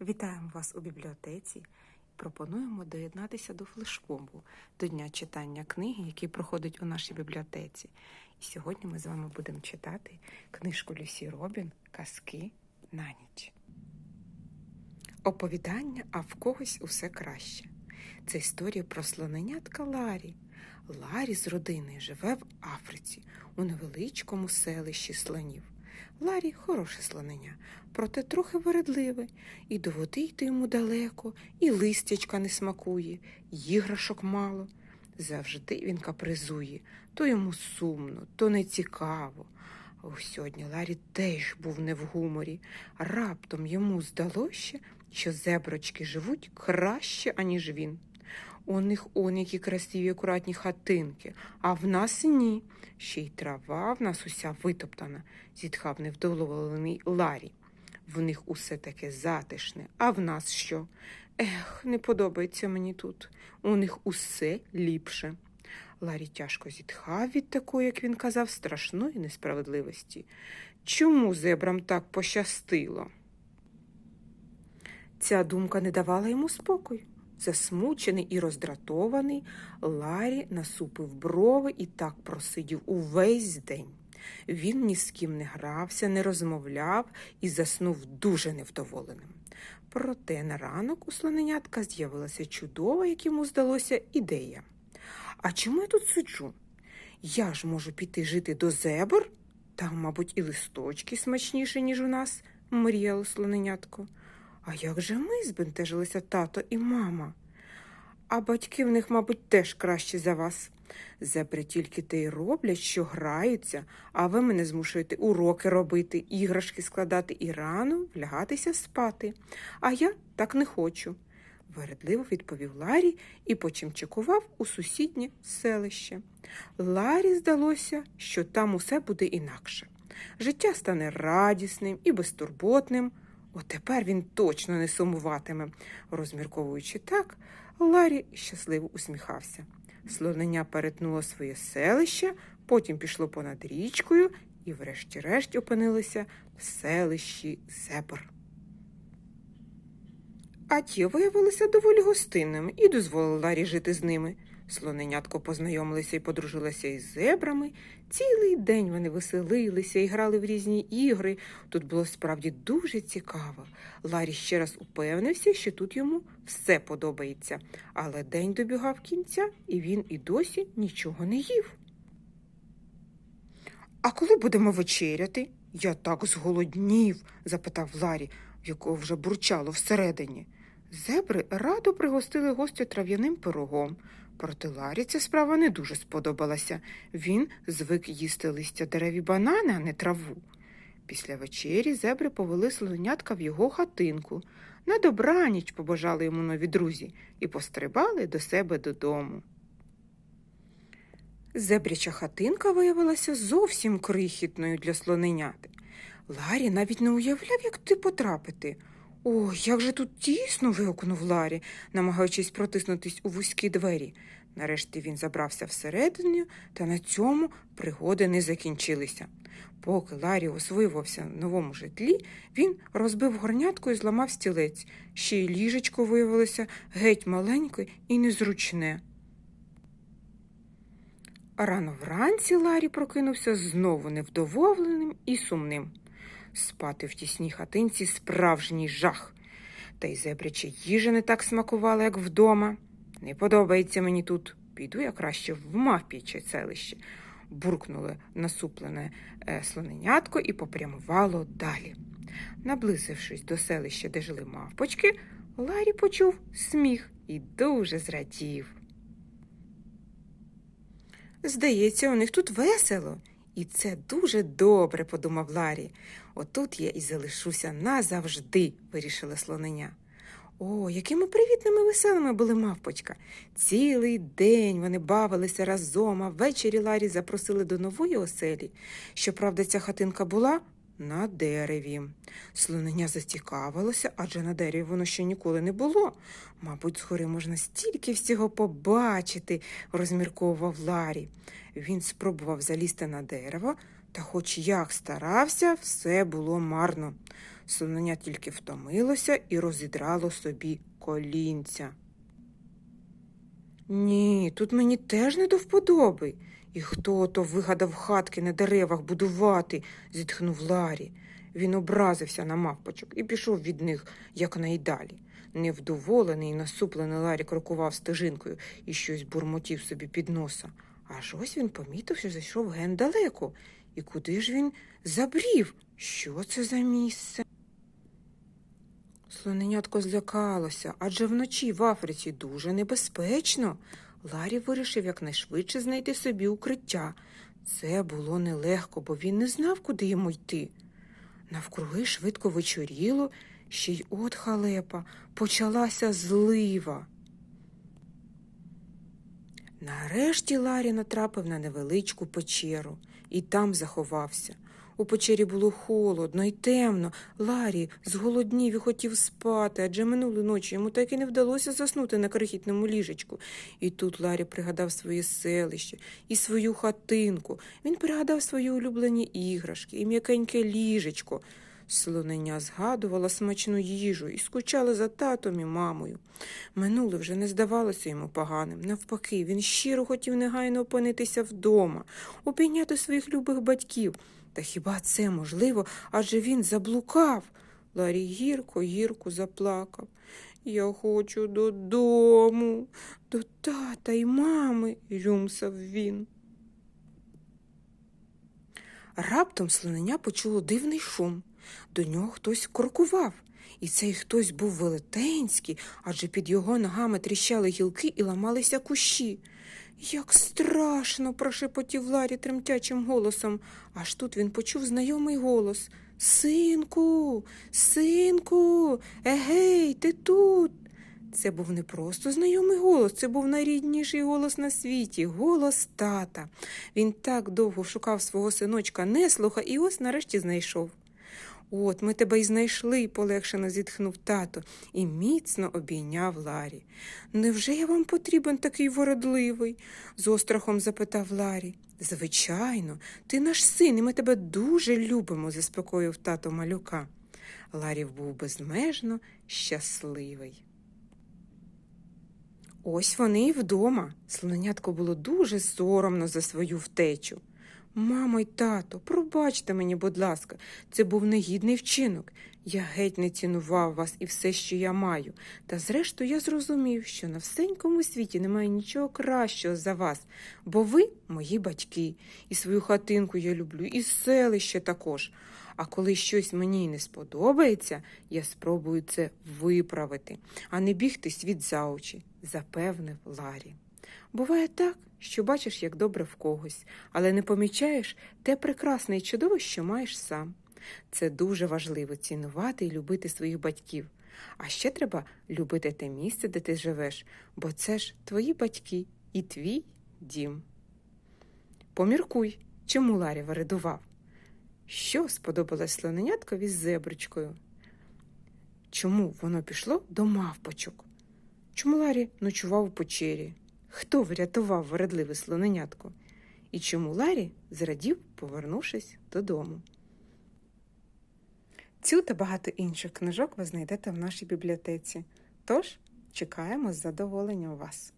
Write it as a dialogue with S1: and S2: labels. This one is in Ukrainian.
S1: Вітаємо вас у бібліотеці. Пропонуємо доєднатися до флешмобу, до дня читання книги, який проходить у нашій бібліотеці. І сьогодні ми з вами будемо читати книжку Люсі Робін Казки на ніч. Оповідання, а в когось усе краще. Це історія про слоненятка Ларі. Ларі з родиною живе в Африці у невеличкому селищі слонів. Ларі хороше слонення, проте трохи вередливе, і до води йти йому далеко, і листячка не смакує, іграшок мало. Завжди він капризує, то йому сумно, то нецікаво. О, сьогодні Ларі теж був не в гуморі. Раптом йому здалося, що зеброчки живуть краще, аніж він. У них он які красиві акуратні хатинки, а в нас ні. Ще й трава в нас уся витоптана, зітхав невдоволений Ларі. В них усе таке затишне, а в нас що? Ех, не подобається мені тут. У них усе ліпше. Ларі тяжко зітхав від такої, як він казав, страшної несправедливості. Чому зебрам так пощастило? Ця думка не давала йому спокою. Засмучений і роздратований, Ларі насупив брови і так просидів увесь день. Він ні з ким не грався, не розмовляв і заснув дуже невдоволеним. Проте на ранок у слоненятка з'явилася чудова, як йому здалося, ідея. А чому я тут сиджу? Я ж можу піти жити до зебр? Там, мабуть, і листочки смачніші, ніж у нас, мріяло слоненятко. А як же ми збентежилися тато і мама? А батьки в них, мабуть, теж кращі за вас. Зебри тільки те й роблять, що граються, а ви мене змушуєте уроки робити, іграшки складати і рано влягатися спати. А я так не хочу. Вередливо відповів Ларі і почимчикував у сусіднє селище. Ларі здалося, що там усе буде інакше. Життя стане радісним і безтурботним. От тепер він точно не сумуватиме. Розмірковуючи так, Ларі щасливо усміхався. Слонення перетнуло своє селище, потім пішло понад річкою і, врешті-решт, опинилося в селищі Зебр. А ті виявилися доволі гостинними і дозволили Ларі жити з ними. Слоненятко познайомилися і подружилися із зебрами. Цілий день вони веселилися і грали в різні ігри. Тут було справді дуже цікаво. Ларі ще раз упевнився, що тут йому все подобається. Але день добігав кінця, і він і досі нічого не їв. А коли будемо вечеряти? Я так зголоднів, запитав Ларі, в якого вже бурчало всередині. Зебри радо пригостили гостя трав'яним пирогом. Проте Ларі ця справа не дуже сподобалася. Він звик їсти листя дерев і банани, а не траву. Після вечері зебри повели слонятка в його хатинку. На добраніч побажали йому нові друзі і пострибали до себе додому. Зебряча хатинка виявилася зовсім крихітною для слоненяти. Ларі навіть не уявляв, як туди потрапити. О, як же тут тісно. вигукнув Ларі, намагаючись протиснутись у вузькі двері. Нарешті він забрався всередину, та на цьому пригоди не закінчилися. Поки Ларі освоювався в новому житлі, він розбив горнятку і зламав стілець. Ще й ліжечко виявилося геть маленьке і незручне. Рано вранці Ларі прокинувся знову невдоволеним і сумним. Спати в тісній хатинці справжній жах. Та й зебряча їжа не так смакувала, як вдома. Не подобається мені тут. Піду я краще в мавпіче селище. Буркнули насуплене е, слоненятко і попрямувало далі. Наблизившись до селища, де жили мавпочки, Ларі почув сміх і дуже зрадів. Здається, у них тут весело. І це дуже добре, подумав Ларі. Отут я і залишуся назавжди, вирішила слонення. О, якими привітними веселими були мавпочка. Цілий день вони бавилися разом, а ввечері Ларі запросили до нової оселі. Щоправда, ця хатинка була на дереві. Слонення зацікавилося, адже на дереві воно ще ніколи не було. Мабуть, згори можна стільки всього побачити, розмірковував Ларі. Він спробував залізти на дерево, та, хоч як старався, все було марно. слонення тільки втомилося і розідрало собі колінця. Ні, тут мені теж не до вподоби. І хто то вигадав хатки на деревах будувати, зітхнув Ларі. Він образився на мавпочок і пішов від них якнайдалі. Невдоволений і насуплений Ларі крокував стежинкою і щось бурмотів собі під носа. Аж ось він помітив, що зайшов ген далеко. І куди ж він забрів? Що це за місце? Слоненятко злякалося, адже вночі в Африці дуже небезпечно. Ларі вирішив якнайшвидше знайти собі укриття. Це було нелегко, бо він не знав, куди йому йти. Навкруги швидко вечоріло, ще й от халепа, почалася злива. Нарешті Ларі натрапив на невеличку печеру і там заховався. У печері було холодно і темно. Ларі зголоднів і хотів спати, адже минулої ночі йому так і не вдалося заснути на крихітному ліжечку. І тут Ларі пригадав своє селище і свою хатинку. Він пригадав свої улюблені іграшки і м'якеньке ліжечко. Слонення згадувала смачну їжу і скучала за татом і мамою. Минуле вже не здавалося йому поганим. Навпаки, він щиро хотів негайно опинитися вдома, обійняти своїх любих батьків. Та хіба це можливо? Адже він заблукав. Ларі гірко, гірко заплакав. Я хочу додому, до тата й мами, рюмсав він. Раптом слонення почуло дивний шум. До нього хтось крокував, і цей хтось був велетенський, адже під його ногами тріщали гілки і ламалися кущі. Як страшно, прошепотів Ларі тремтячим голосом. Аж тут він почув знайомий голос. Синку, синку, егей, ти тут. Це був не просто знайомий голос, це був найрідніший голос на світі, голос тата. Він так довго шукав свого синочка неслуха і ось нарешті знайшов. От ми тебе й знайшли, полегшено зітхнув тато і міцно обійняв Ларі. Невже я вам потрібен такий вородливий? з острахом запитав Ларі. Звичайно, ти наш син, і ми тебе дуже любимо, заспокоїв тато малюка. Ларі був безмежно щасливий. Ось вони і вдома. Слонятко було дуже соромно за свою втечу. Мамо й тато, пробачте мені, будь ласка, це був негідний вчинок. Я геть не цінував вас і все, що я маю. Та зрештою я зрозумів, що на всенькому світі немає нічого кращого за вас, бо ви мої батьки, і свою хатинку я люблю, і селище також. А коли щось мені не сподобається, я спробую це виправити, а не бігти світ за очі, запевнив Ларі. Буває так, що бачиш, як добре в когось, але не помічаєш те прекрасне і чудове, що маєш сам. Це дуже важливо цінувати і любити своїх батьків. А ще треба любити те місце, де ти живеш, бо це ж твої батьки і твій дім. Поміркуй, чому Ларі виридував. Що сподобалось слоненяткові з зеброчкою? Чому воно пішло до мавпочок? Чому Ларі ночував у печері? Хто врятував вередливе слоненятко? І чому Ларі зрадів, повернувшись додому? Цю та багато інших книжок ви знайдете в нашій бібліотеці. Тож чекаємо з задоволенням вас.